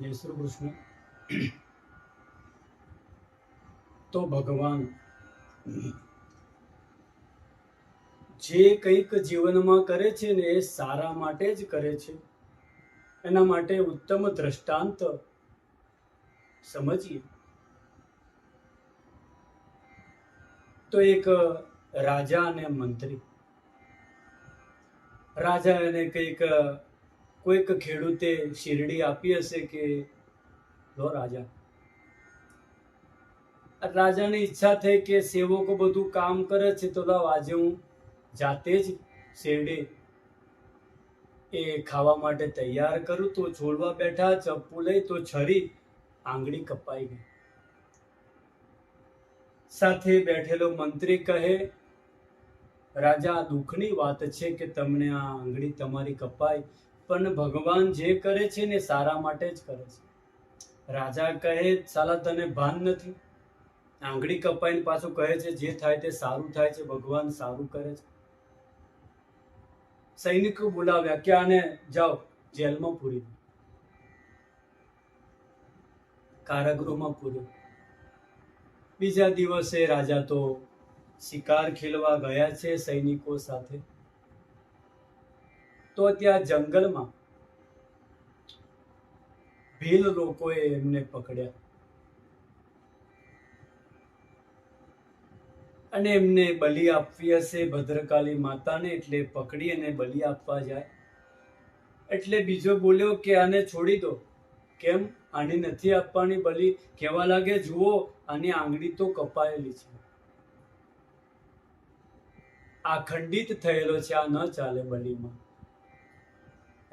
જય શ્રી કૃષ્ણ તો ભગવાન, જે કંઈક જીવનમાં કરે છે ને એ સારા માટે જ કરે છે. એના માટે ઉત્તમ દ્રષ્ટાંત સમજીએ. તો એક રાજા અને મંત્રી. રાજા એને કંઈક કોઈક ખેડૂતે શેરડી આપી હશે કે લો રાજા. રાજાની ઈચ્છા થઈ કે સેવકો બધું કામ કરે છે તો લાવ આજે હું જાતે જ શેરડી એ ખાવા માટે તૈયાર કરું. તો છોડવા બેઠા, ચપ્પુ લઈ, તો છરી, આંગળી કપાઈ ગઈ. સાથે બેઠેલો મંત્રી કહે, રાજા દુઃખની વાત છે કે તમને આ આંગળી તમારી કપાઈ પણ ભગવાન જે કરે છે ને સારા માટે જ કરે છે. રાજા કહે, સાલા, તને ભાન નથી. આંગળી કપાઈને પાછું કહે છે, જે થાય તે સારું થાય છે, ભગવાન સારું કરે છે. સૈનિકો બોલાવ્યા કે આને જાઓ? જેલમાં પૂરી કારાગૃહમાં પૂર્યો બીજા દિવસે રાજા તો શિકાર ખેલવા ગયા છે સૈનિકો સાથે. તો ત્યાં જંગલમાં ભીલ લોકોએ એમને પકડ્યા. અને એમને બલિ આપવી હશે ભદ્રકાલી માતાને એટલે પકડી અને બલિ આપવા જાય. એટલે બીજો બોલ્યો કે આને છોડી દો. કેમ? આની નથી આપવાની બલિ. કહેવા લાગે? જુઓ, આની આંગળી તો કપાયેલી છે. આ ખંડિત થયેલો છે, આ ન ચાલે બલિમાં.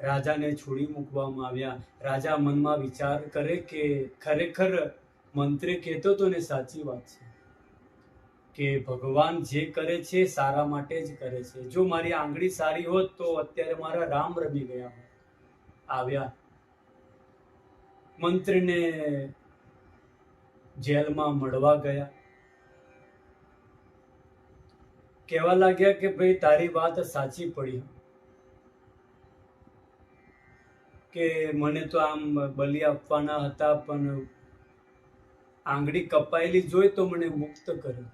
રાજાને છોડી મૂકવામાં આવ્યા. રાજા મનમાં વિચાર કરે કે ખરેખર મંત્રી કહેતો તો ને સાચી વાત છે કે ભગવાન જે કરે છે સારા માટે જ કરે છે. જો મારી આંગળી સારી હોત તો અત્યારે મારા રામ રમી ગયા આવ્યા. મંત્રીને જેલમાં મળવા ગયા. કહેવા લાગ્યા કે ભાઈ તારી વાત સાચી પડી. કે મને તો આમ બલિ આપવાના હતા, પણ આંગળી કપાયેલી જોઈ તો મને મુક્ત કર્યો.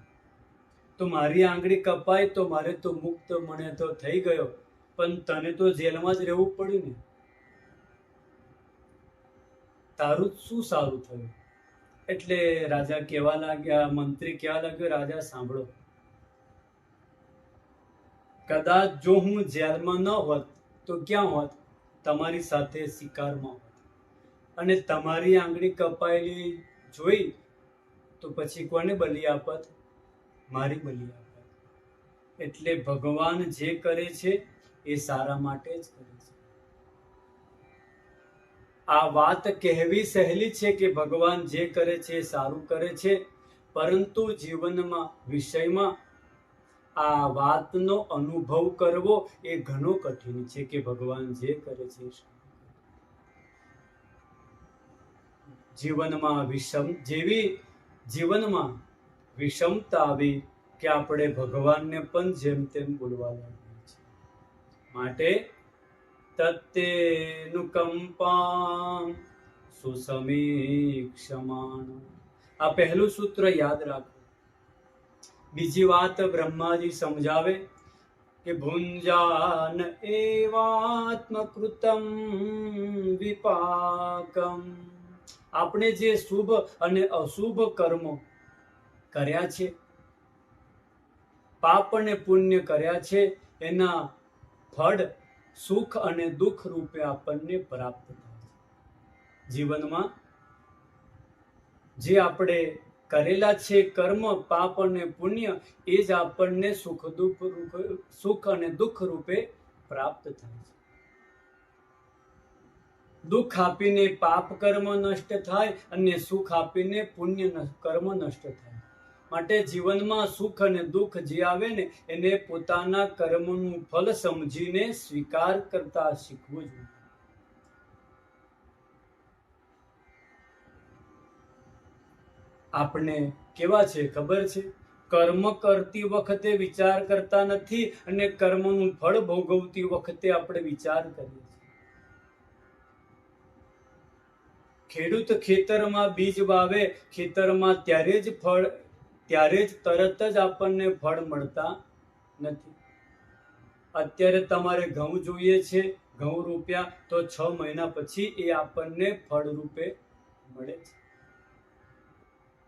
તો મારી આંગળી કપાય તો મારે તો મુક્ત, મને તો થઈ ગયો. પણ તને તો જેલમાં જ રહેવું પડ્યું ને. તારું શું સારું થયું? એટલે રાજા કહેવા લાગ્યા, મંત્રી કહેવા લાગ્યો, રાજા, સાંભળો. કદાચ જો હું જેલમાં ન હોત, તો ક્યાં હોત? તમારી સાથે શિકારમાં. અને તમારી આંગળી કપાયેલી જોઈ તો પછી કોને બલિ આપત? મારી બલિ આપત. એટલે ભગવાન જે કરે છે એ સારા માટે જ કરે છે. આ વાત કહેવી સહેલી છે કે ભગવાન જે કરે છે એ સારું કરે છે, પરંતુ જીવનમાં, વિષયમાં આ વાતનો અનુભવ કરવો એ ઘણો કઠિન છે કે ભગવાન જે કરે છે જીવનમાં વિષમ, જેવી જીવનમાં વિષમતા આવી કે આપણે ભગવાનને પણ જેમ તેમ બોલવા લાગીએ છીએ. માટે સુસમી સુસમીક્ષમાણ આ પહેલું સૂત્ર યાદ રાખો. બીજી વાત બ્રહ્માજી સમજાવે કે ભુંજાન એવાત્મકૃતમ વિપાકમ. આપણે જે શુભ અને અશુભ કર્મો કર્યા છે, પાપ અને પુણ્ય કર્યા છે, એના ફળ સુખ અને દુઃખ રૂપે આપણને પ્રાપ્ત થાય જીવનમાં જે આપણે કરેલા છે કર્મ, પાપ અને પુણ્ય, એ જ આપણને સુખ દુઃખ સુખ અને દુઃખ રૂપે પ્રાપ્ત થાય છે. દુઃખ આપીને પાપ કર્મ નષ્ટ થાય અને સુખ આપીને પુણ્ય કર્મ નષ્ટ થાય. માટે જીવનમાં સુખ અને દુઃખ જે આવે ને, એને પોતાના કર્મનું ફલ સમજીને સ્વીકાર કરતા શીખવું જોઈએ. આપણે કેવા છે? ખબર છે? કર્મ કરતી વખતે વિચાર કરતા નથી અને કર્મનું ફળ ભોગવતી વખતે આપણે વિચાર કરીએ છીએ. ખેડૂત ખેતરમાં બીજ વાવે, ખેતરમાં ત્યારે જ ફળ, ત્યારે જ તરત જ આપણને ફળ મળતા નથી. અત્યારે તમારે ઘઉં જોઈએ છે, ઘઉં રૂપિયા તો છ મહિના પછી એ આપણને ફળ રૂપે મળે છે.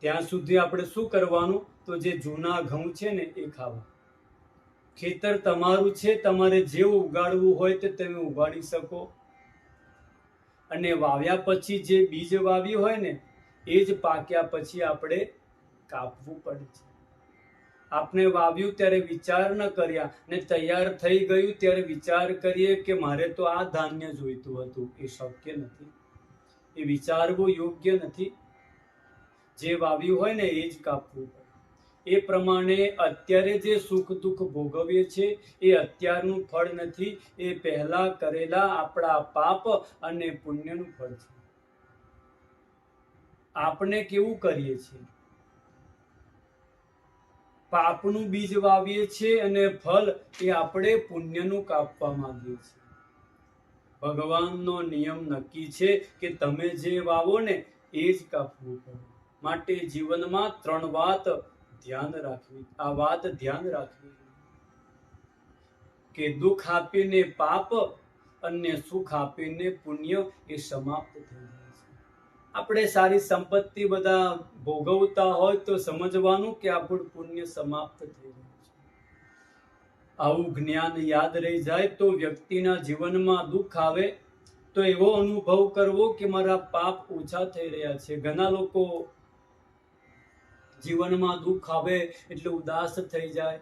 ત્યાં સુધી આપણે શું કરવાનું? તો જે જૂના ઘઉં છે ને, એ ખાવા. ખેતર તમારું છે, તમારે જેવું ઉગાડવું હોય તે તમે ઉગાડી શકો. અને વાવ્યા પછી જે બીજ વાવ્યું હોય ને, એ જ પાક્યા પછી આપણે કાપવું પડે છે. આપણે વાવ્યું ત્યારે વિચાર ન કર્યા ને તૈયાર થઈ ગયું ત્યારે વિચાર કરીએ કે મારે તો આ ધાન્ય જોઈતું હતું, એ શક્ય નથી. એ વિચારવું યોગ્ય નથી. જે વાવ્યું હોય ને એ જ કાપવું એ પ્રમાણે અત્યારે જે સુખ દુઃખ ભોગવીએ છીએ, એ અત્યારનું ફળ નથી, એ પહેલા કરેલા આપણા પાપ અને પુણ્યનું ફળ છે. આપણે કેવું કરીએ છીએ? પાપનું બીજ વાવીએ છીએ અને ફળ એ આપણે પુણ્યનું કાપવા માંગીએ છીએ. ભગવાનનો નિયમ નક્કી છે કે તમે જે વાવો ને એ જ કાપવું પડે. માટે જીવનમાં ત્રણ વાત ધ્યાન રાખવી, આ વાત ધ્યાન રાખવી. કે દુઃખ આપીને પાપ, અને સુખ આપીને પુણ્ય એ સમાપ્ત થઈ જાય છે. આપણે સારી સંપત્તિ બધા ભોગવતા હોય તો સમજવાનું કે આપણું પુણ્ય સમાપ્ત થઈ જાય છે. આવું જ્ઞાન યાદ રહી જાય તો વ્યક્તિના જીવનમાં દુઃખ આવે, તો એવો અનુભવ કરવો કે મારા પાપ ઓછા થઈ રહ્યા છે. ઘણા લોકો જીવનમાં દુઃખ આવે એટલે ઉદાસ થઈ જાય.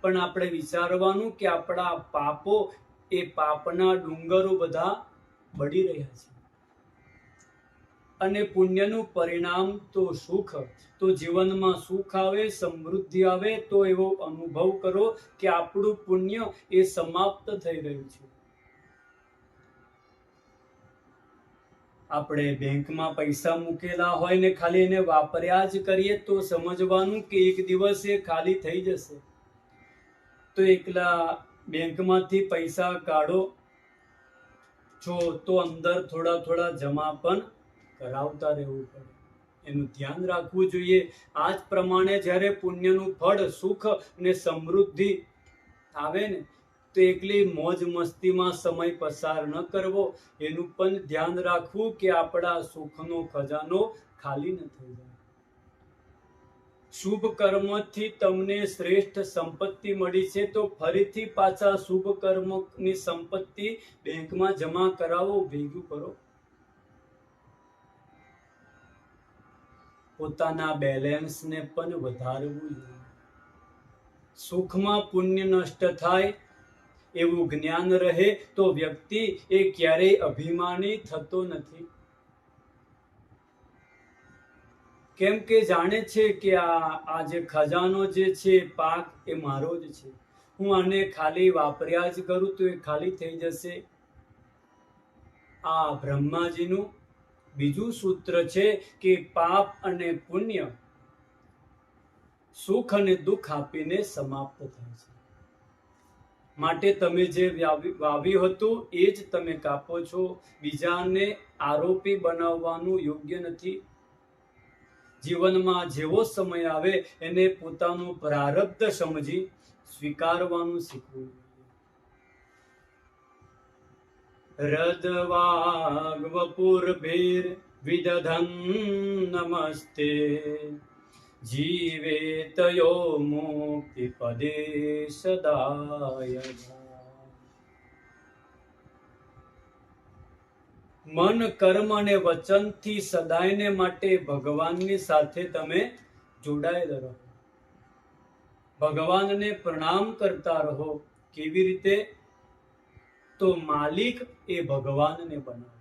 પણ આપણે વિચારવાનું કે આપણા પાપો એ પાપના ડુંગરો બધા બળી રહ્યા છે. અને પુણ્યનું પરિણામ તો સુખ, તો જીવનમાં સુખ આવે, સમૃદ્ધિ આવે, તો એવો અનુભવ કરો કે આપણું પુણ્ય એ સમાપ્ત થઈ રહ્યું છે. આપણે બેંકમાં પૈસા મૂકેલા હોય ને ખાલી એને વાપર્યા જ કરીએ તો સમજવાનું કે એક દિવસ એ ખાલી થઈ જશે. તો એકલા બેંકમાંથી પૈસા કાઢો. છો તો અંદર થોડા થોડા જમા પણ કરાવતા રહેવું પડે. એનું ધ્યાન રાખવું જોઈએ. આ જ પ્રમાણે જ્યારે પુણ્યનું ફળ, સુખ અને સમૃદ્ધિ આવે ને તો એકલી મોજ મસ્તીમાં સમય પસાર ન કરવો, એનું પણ ધ્યાન રાખવું કે આપણા સુખનો ખજાનો ખાલી ન થઈ જાય. શુભ કર્મથી તમને શ્રેષ્ઠ સંપત્તિ મળી છે, તો ફરીથી પાછા શુભ કર્મની સંપત્તિ બેંકમાં જમા કરાવો, ભેગું કરો. પોતાના બેલેન્સને પણ વધારવું જોઈએ. સુખમાં પુણ્ય નષ્ટ થાય એવું જ્ઞાન રહે તો વ્યક્તિ એ ક્યારેય અભિમાની થતો નથી. કેમ કે જાણે છે કે આ આ જે ખજાનો જે છે, પાક એ મારો જ છે. હું આને ખાલી વાપર્યા જ કરું તો એ ખાલી થઈ જશે. આ બ્રહ્માજીનું બીજું સૂત્ર છે કે પાપ અને પુણ્ય સુખ અને દુઃખ આપીને સમાપ્ત થાય છે. માટે તમે જે વાવી- વાવ્યું હતું, એ જ તમે કાપો છો. બીજાને આરોપી બનાવવાનું યોગ્ય નથી. જીવનમાં જેવો સમય આવે, એને પોતાનું પ્રારબ્ધ સમજી સ્વીકારવાનું શીખવું. રદવાગ વપુર ભીર વિદધન નમસ્તે. મુક્તિ પદે સદાય મન, કર્મ અને વચનથી સદાયને માટે ભગવાનની સાથે તમે જોડાયેલા રહો. ભગવાનને પ્રણામ કરતા રહો. કેવી રીતે? તો માલિક એ ભગવાનને બનાવો.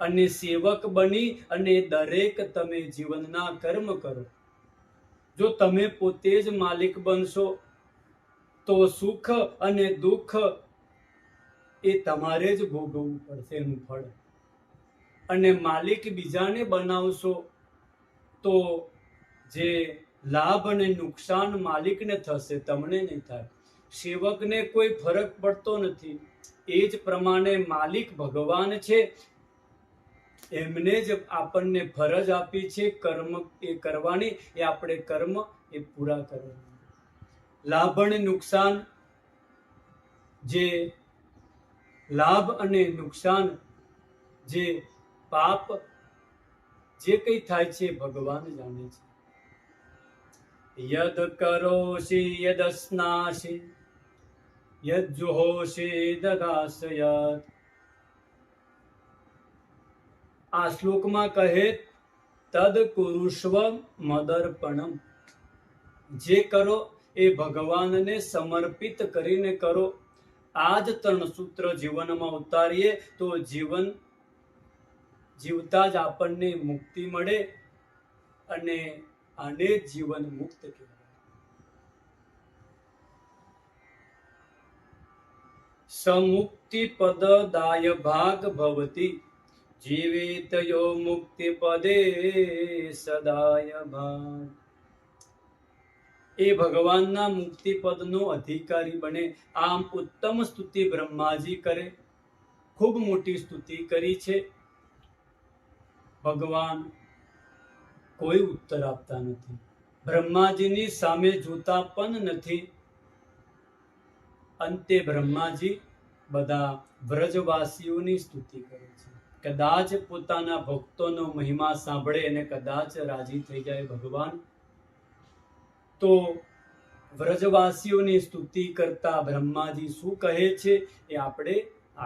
અને સેવક બની અને દરેક તમે જીવનના કર્મ કરો. જો તમે પોતે જ માલિક બનશો, તો સુખ અને દુઃખ એ તમારે જ ભોગવવું પડશે એનું ફળ. અને માલિક બીજાને બનાવશો, તો જે લાભ અને નુકસાન માલિકને થશે, તમને નહીં થાય. સેવકને કોઈ ફરક પડતો નથી. એ જ પ્રમાણે માલિક ભગવાન છે એમને જ આપણને ફરજ આપી છે કર્મ એ કરવાની, એ આપણે કર્મ એ પૂરા કરવાના. લાભ અને નુકસાન જે લાભ અને નુકસાન જે પાપ જે કંઈ થાય છે ભગવાન જાણે છે. યદ કરોશી યદ સ્નાશી યદ આ શ્લોકમાં કહે, તદ કુરુષ્વ મદર્પણમ. જે કરો એ ભગવાનને સમર્પિત કરીને કરો. આ જ ત્રણ સૂત્ર જીવનમાં ઉતારીએ તો જીવન જીવતા જ આપણને મુક્તિ મળે અને આને જીવન મુક્ત કહેવાય. સમુક્તિ પદદાય ભાગ ભવતી. જીવિત યો મુક્તિ પદે સદાય એ ભગવાનના મુક્તિ પદનો અધિકારી બને. આમ ઉત્તમ સ્તુતિ બ્રહ્માજી કરે. ખૂબ મોટી સ્તુતિ કરી છે. ભગવાન કોઈ ઉત્તર આપતા નથી. બ્રહ્માજીની સામે જોતા પણ નથી. અંતે બ્રહ્માજી બધા વ્રજવાસીઓની સ્તુતિ કરે છે. કદાચ પોતાના ભક્તોનો મહિમા સાંભળે અને કદાચ રાજી થઈ જાય ભગવાન. તો વ્રજવાસીઓની સ્તુતિ કરતા બ્રહ્માજી શું કહે છે એ આપણે